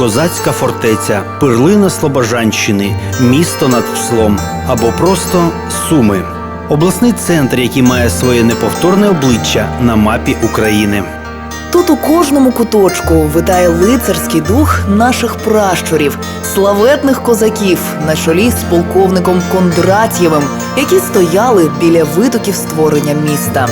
козацька фортеця, перлина Слобожанщини, місто над Пслом або просто Суми. Обласний центр, який має своє неповторне обличчя на мапі України. Тут у кожному куточку витає лицарський дух наших пращурів, славетних козаків на чолі з полковником Кондратєвим, які стояли біля витоків створення міста.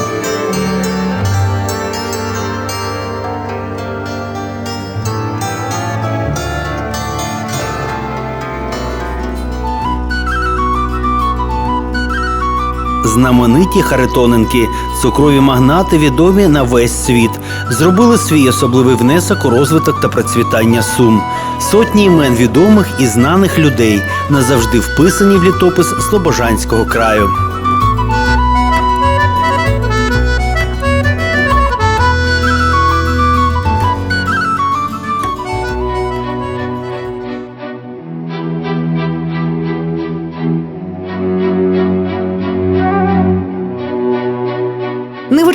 Знамениті Харитоненки, цукрові магнати, відомі на весь світ, зробили свій особливий внесок у розвиток та процвітання Сум. Сотні імен відомих і знаних людей назавжди вписані в літопис Слобожанського краю.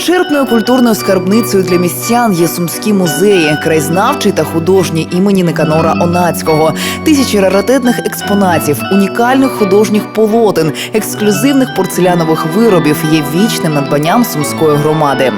Невичерпною культурною скарбницею для містян є сумські музеї, краєзнавчий та художній імені Никанора Онацького, тисячі раритетних експонатів, унікальних художніх полотен, ексклюзивних порцелянових виробів є вічним надбанням сумської громади.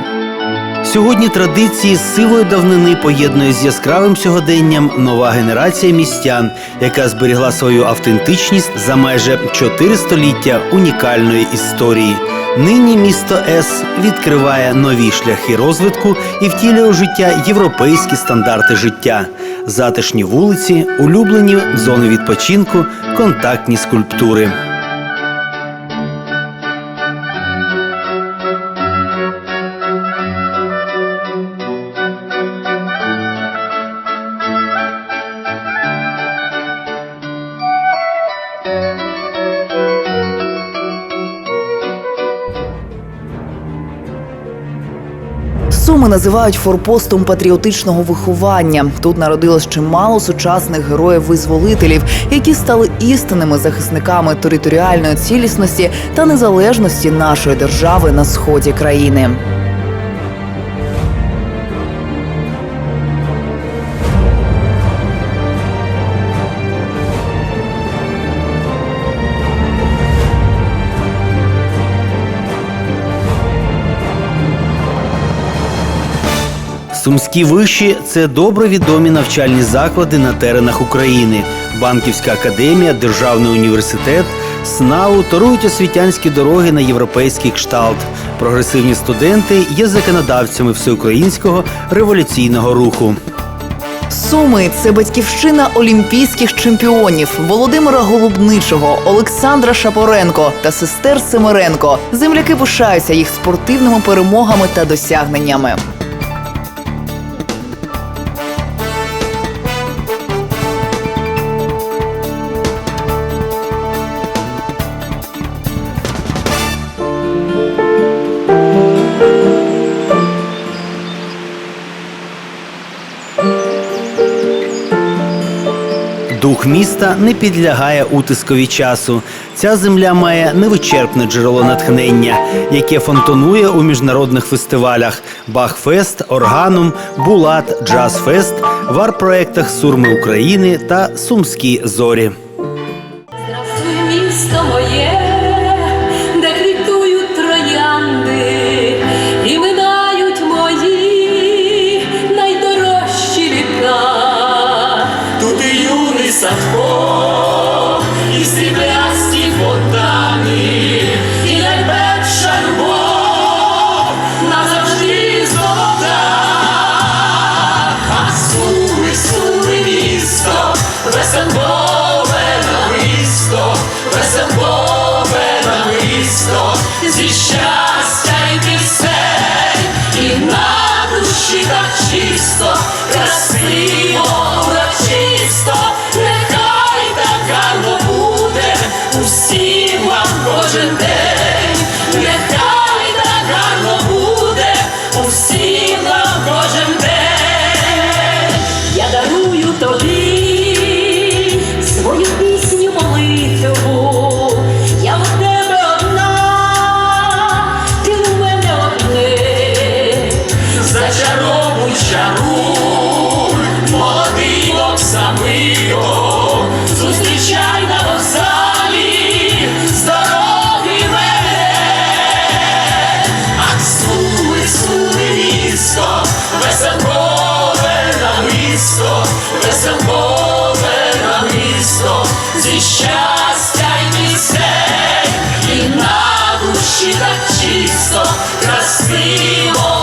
Сьогодні традиції сивої давнини поєднує з яскравим сьогоденням нова генерація містян, яка зберігла свою автентичність за майже чотири століття унікальної історії. Нині місто С відкриває нові шляхи розвитку і втілює у життя європейські стандарти життя, затишні вулиці, улюблені зони відпочинку, контактні скульптури. Суми називають форпостом патріотичного виховання. Тут народилось чимало сучасних героїв-визволителів, які стали істинними захисниками територіальної цілісності та незалежності нашої держави на сході країни. Сумські виші це добре відомі навчальні заклади на теренах України. Банківська академія, державний університет, СНАУ торують освітянські дороги на європейський кшталт. Прогресивні студенти є законодавцями всеукраїнського революційного руху. Суми це батьківщина олімпійських чемпіонів Володимира Голубничого, Олександра Шапоренко та сестер Семеренко. Земляки пишаються їх спортивними перемогами та досягненнями. Дух міста не підлягає утискові часу. Ця земля має невичерпне джерело натхнення, яке фонтонує у міжнародних фестивалях: Бахфест, Органум, Булат, Джазфест, вар-проектах Сурми України та Сумські зорі. Здравствуй, місто моє, зі щастя і пісень, і на душі так чисто, красиво, урочисто, нехай так гарно буде усім вам кожен день, чисто красиво.